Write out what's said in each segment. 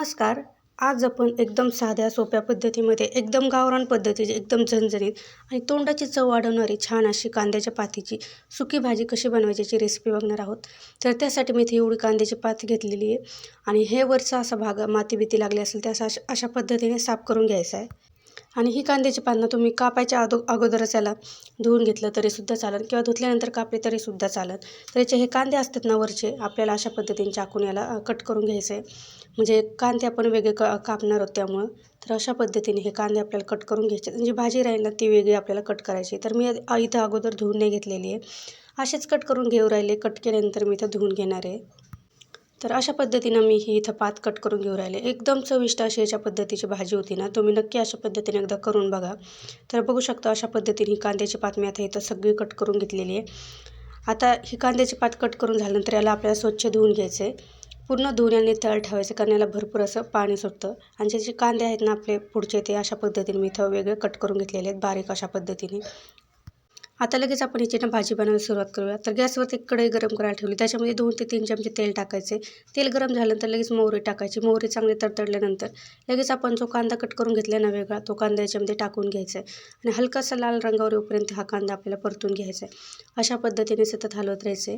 नमस्कार. आज आपण एकदम साध्या सोप्या पद्धतीमध्ये एकदम गावरान पद्धतीची एकदम झणझणीत आणि तोंडाची चव वाढवणारी छान अशी कांद्याच्या पातीची सुकी भाजी कशी बनवायची रेसिपी बघणार आहोत. तर त्यासाठी मी इथे एवढी कांद्याची पात घेतलेली आहे आणि हे वरचा असा भाग माती भीती लागली असेल त्या अशा अशा पद्धतीने साफ करून घ्यायचा आहे. आणि ही कांद्याची पानं तुम्ही कापायच्या अगो अगोदरच याला धुवून घेतलं तरीसुद्धा चालेल किंवा धुतल्यानंतर कापले तरीसुद्धा चालेल. तर याचे हे कांदे असतात ना वरचे आपल्याला अशा पद्धतीने चाकून याला कट करून घ्यायचं आहे म्हणजे कांदे आपण वेगळे क कापणार आहोत त्यामुळं. तर अशा पद्धतीने हे कांदे आपल्याला कट करून घ्यायचे. म्हणजे भाजी राहील ना ती वेगळी आपल्याला कट करायची. तर मी इथं अगोदर धुवून नाही घेतलेली आहे. असेच कट करून घेऊ राहिले. कट केल्यानंतर मी इथं धुवून घेणार आहे. तर अशा पद्धतीनं मी ही इथं पात कट करून घेऊन राहिले. एकदम चविष्ट अशी याच्या पद्धतीची भाजी होती ना तुम्ही नक्की अशा पद्धतीने एकदा करून बघा. तर बघू शकता अशा पद्धतीने ही कांद्याची पात मी आता इथं सगळी कट करून घेतलेली आहे. आता ही कांद्याची पात कट करून झाल्यानंतर याला आपल्याला स्वच्छ धुवून घ्यायचं आहे पूर्ण धुण्याने तळ ठेवायचं कारण याला भरपूर असं पाणी सुटतं. आणि जे जे कांदे आहेत ना आपले पुढचे ते अशा पद्धतीने मी इथं वेगळे कट करून घेतलेले आहेत बारीक अशा पद्धतीने. आता लगेच आपण याची ना भाजी बनवायला सुरुवात करूया. तर गॅसवरती कढई गरम करायला ठेवली. त्याच्यामध्ये दोन ते तीन चमचे तेल टाकायचे. तेल गरम झाल्यानंतर लगेच मोहरी टाकायची. मोहरी चांगली तडतडल्यानंतर लगेच आपण जो कांदा कट करून घेतला ना वेगळा तो कांदा याच्यामध्ये टाकून घ्यायचा आहे. आणि हलकासा लाल रंगावर येऊपर्यंत हा कांदा आपल्याला परतून घ्यायचा आहे. अशा पद्धतीने सतत हलवत राहायचे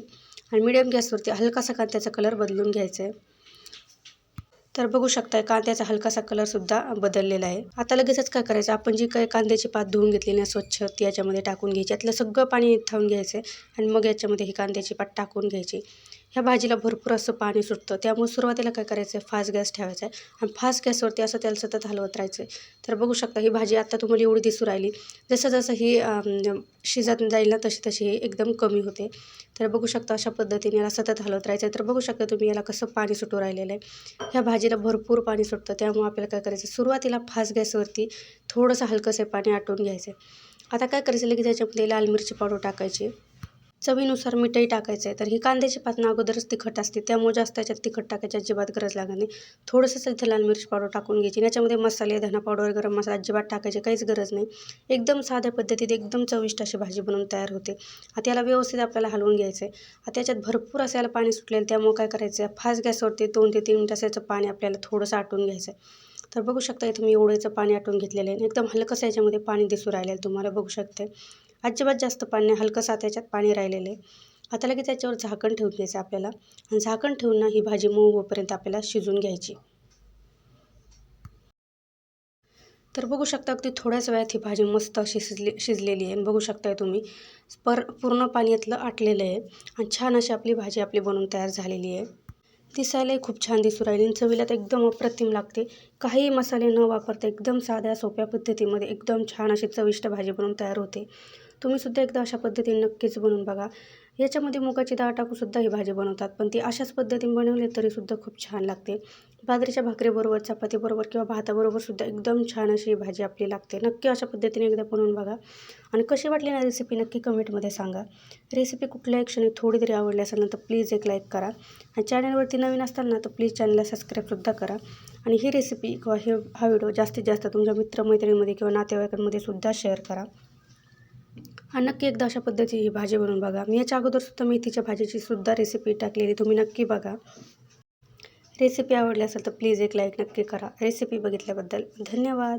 आणि मिडियम गॅसवरती हलकासा कांद्याचा कलर बदलून घ्यायचा आहे. तर बघू शकताय कांद्याचा हलकासा कलरसुद्धा बदललेला आहे. आता लगेचच काय करायचं? आपण जी काही कांद्याची पात धुवून घेतली ना स्वच्छ ती याच्यामध्ये टाकून घ्यायची. यातलं सगळं पाणी थांबून घ्यायचं आणि मग याच्यामध्ये ही कांद्याची पात टाकून घ्यायची. ह्या भाजीला भरपूर असं पाणी सुटतं. त्यामुळे सुरुवातीला काय करायचं? आहे फास्ट गॅस ठेवायचा आहे. आणि फास्ट गॅसवरती असं त्याला सतत हलवत राहायचं. आहे तर बघू शकता ही भाजी आता तुम्हाला एवढी दिसू राहिली. जसं जसं ही शिजत जाईल ना तशी तशी ही एकदम कमी होते. तर बघू शकता अशा पद्धतीने याला सतत हलवत राहायचं आहे. तर बघू शकता तुम्ही याला कसं पाणी सुटू राहिलेलं आहे. ह्या भाजीला भरपूर पाणी सुटतं. त्यामुळे आपल्याला काय करायचं? सुरुवातीला फास्ट गॅसवरती थोडंसं हलकंसं पाणी आटवून घ्यायचं आहे. आता काय करायचं? लगेच त्याच्यामध्ये लाल मिरची पावडर टाकायची. चवीनुसार मिठाई टाकायचं आहे. तर ही कांद्याची पातनं अगोदरच तिखट असते. त्यामुळे जास्त याच्यात तिखट टाकायची अजिबात गरज लागत नाही. थोडंसं इथे लाल मिरची पावडर टाकून घ्यायची. याच्यामध्ये मसाले धना पावडर गरम मसाला अजिबात टाकायची काहीच गरज नाही. एकदम साध्या पद्धतीत एकदम चविष्ट अशी भाजी बनवून तयार होते. आता याला व्यवस्थित आपल्याला हलवून घ्यायचं आहे आता याच्यात भरपूर असं याला पाणी सुटलेलं त्यामुळे काय करायचं आहे फास्ट गॅसवरती दोन ते तीन मिनिट याचं पाणी आपल्याला थोडंसं आटून घ्यायचं आहे तर बघू शकता इथं मी एवढंचं पाणी आटून घेतलेलं आहे. एकदम हलकंसं याच्यामध्ये पाणी दिसू राहिलं आहे तुम्हाला. बघू शकते अजिबात जास्त पाणी नाही हलकंसं त्याच्यात पाणी राहिलेलं आहे. आता लगेच त्याच्यावर झाकण ठेवून द्यायचं आपल्याला. आणि झाकण ठेवून ना ही भाजी मऊ होईपर्यंत आपल्याला शिजून घ्यायची. तर बघू शकता अगदी थोड्याच वेळात ही भाजी मस्त अशी शिजली शिजलेली आहे. बघू शकताय तुम्ही पर पूर्ण पाण्यातलं आटलेलं आहे. आणि छान अशी आपली भाजी आपली बनवून तयार झालेली आहे. दिसायलाही खूप छान दिसू राहिली आणि चवीला तर एकदम अप्रतिम लागते. काही मसाले न वापरता एकदम साध्या सोप्या पद्धतीमध्ये एकदम छान अशी चविष्ट भाजी बनवून तयार होते. तुम्हीसुद्धा एकदा अशा पद्धतीने नक्कीच बनवून बघा. याच्यामध्ये मुगाची डाळ टाकूसुद्धा ही भाजी बनवतात. पण ती अशाच पद्धतीने बनवली तरीसुद्धा खूप छान लागते. बाजरीच्या भाकरीबरोबर चपातीबरोबर किंवा भाताबरोबरसुद्धा एकदम छान अशी ही भाजी आपली लागते. नक्की अशा पद्धतीने एकदा बनवून बघा. आणि कशी वाटली ना रेसिपी नक्की कमेंटमध्ये सांगा. रेसिपी कुठल्याही क्षणी थोडी तरी आवडली असेल ना तर प्लीज एक लाईक करा. आणि चॅनलवरती नवीन असताल ना तर प्लीज चॅनलला सबस्क्राईबसुद्धा करा. आणि ही रेसिपी किंवा हे हा व्हिडिओ जास्तीत जास्त तुमच्या मित्रमैत्रिणीमध्ये किंवा नातेवाईकांमध्ये सुद्धा शेअर करा. हा नक्की एकदा अशा पद्धतीची ही भाजी बनवून बघा. मी याच्या अगोदरसुद्धा मेथीच्या भाजीची सुद्धा रेसिपी टाकलेली तुम्ही नक्की बघा. रेसिपी आवडली असेल तर प्लीज एक लाईक नक्की करा. रेसिपी बघितल्याबद्दल धन्यवाद.